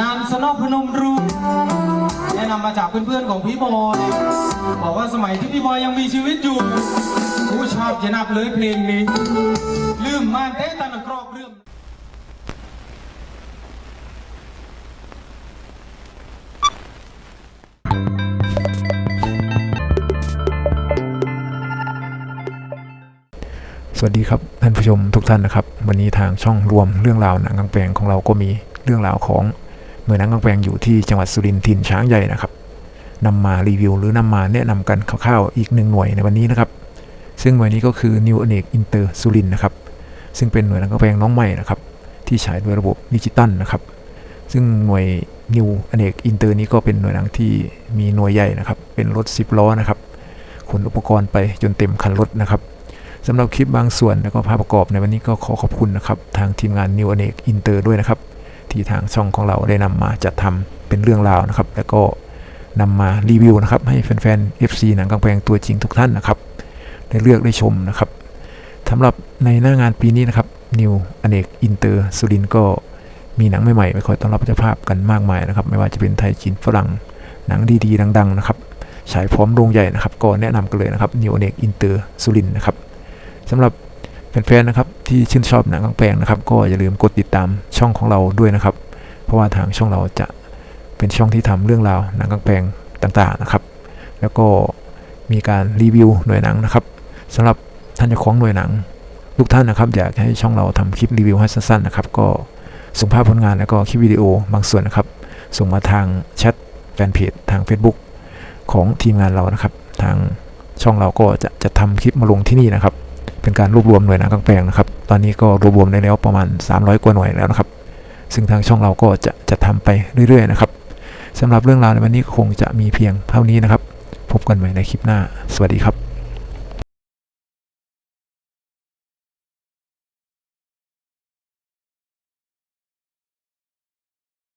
งานสนอพนมรุ้งแนะนำมาจากเพื่อนๆของพี่บอยบอกว่าสมัยที่พี่บอยยังมีชีวิตอยู่ผู้ชอบจะนับเลยเพลงนี้ ลืมมานเต้ตันกรอกเรื่องสวัสดีครับท่านผู้ชมทุกท่านนะครับ วันนี้ทางช่องรวมเรื่องราวหนังกลางแปลงของเราก็มีเรื่องราวของ หน่วยหนังกลางแปลงอยู่ที่จังหวัดสุรินทร์ถิ่นช้างใหญ่นะครับนำมารีวิวหรือนำมาแนะนำกันคร่าวๆอีกหนึ่งหน่วยในวันนี้นะครับ ซึ่งหน่วยนี้ก็คือ New อเนกอินเตอร์สุรินทร์นะครับ ซึ่งเป็นหน่วยหนังกลางแปลงน้องใหม่นะครับ ที่ฉายด้วยระบบดิจิตัลนะครับ ซึ่งหน่วย New อเนกอินเตอร์นี้ก็เป็นหน่วยหนังที่มีหน่วยใหญ่นะครับ เป็นรถ 10 ล้อนะครับขนอุปกรณ์ไปจนเต็มคันรถนะครับสำหรับคลิปบางส่วนแล้วก็ภาพประกอบในวันนี้ก็ขอขอบคุณนะครับ ทางทีมงาน New อเนกอินเตอร์ด้วยนะครับ ที่ทางช่องของเราได้นำมาจัดทำเป็นเรื่องราวนะครับ แล้วก็นำมารีวิวนะครับ ให้แฟนๆ FC หนังกลางแปลงตัวจริงทุกท่านนะครับได้เลือกได้ชมนะครับสำหรับในหน้างานปีนี้นะครับ New อเนกอินเตอร์สุรินก็มีหนังใหม่ๆไปคอยต้อนรับเจ้าภาพกันมากมายนะครับ ไม่ว่าจะเป็นไทยจีนฝรั่งหนังดีๆ ดัง ๆ นะครับฉายพร้อมโรงใหญ่นะครับก็แนะนำกันเลยนะครับ New อเนกอินเตอร์สุรินนะครับสำหรับ แฟนๆนะครับที่ชื่นชอบหนังกลางแปลงนะครับ ก็อย่าลืมกดติดตามช่องของเราด้วยนะครับ เพราะว่าทางช่องเราจะเป็นช่องที่ทำเรื่องราวหนังกลางแปลงต่างๆนะครับ แล้วก็มีการรีวิวหน่วยหนังนะครับสำหรับท่านเจ้าของหน่วยหนังทุกท่านนะครับอยากให้ช่องเราทำคลิปรีวิวให้สั้นๆนะครับ ก็ส่งภาพผลงานแล้วก็คลิปวิดีโอบางส่วนนะครับ ส่งมาทางแชทแฟนเพจทาง Facebook ของทีมงานเรานะครับ ทางช่องเราก็จะจะทำคลิปมาลงที่นี่นะครับ เป็นการรวบรวมหน่วยหนังกลางแปลงนะครับ ตอนนี้ก็รวบรวมได้แล้วประมาณ 300 กว่าหน่วยแล้วนะครับ ซึ่งทางช่องเราก็จะจะทำไปเรื่อยๆนะครับสำหรับเรื่องราวในวันนี้คงจะมีเพียงเท่านี้นะครับ พบกันใหม่ในคลิปหน้า สวัสดีครับ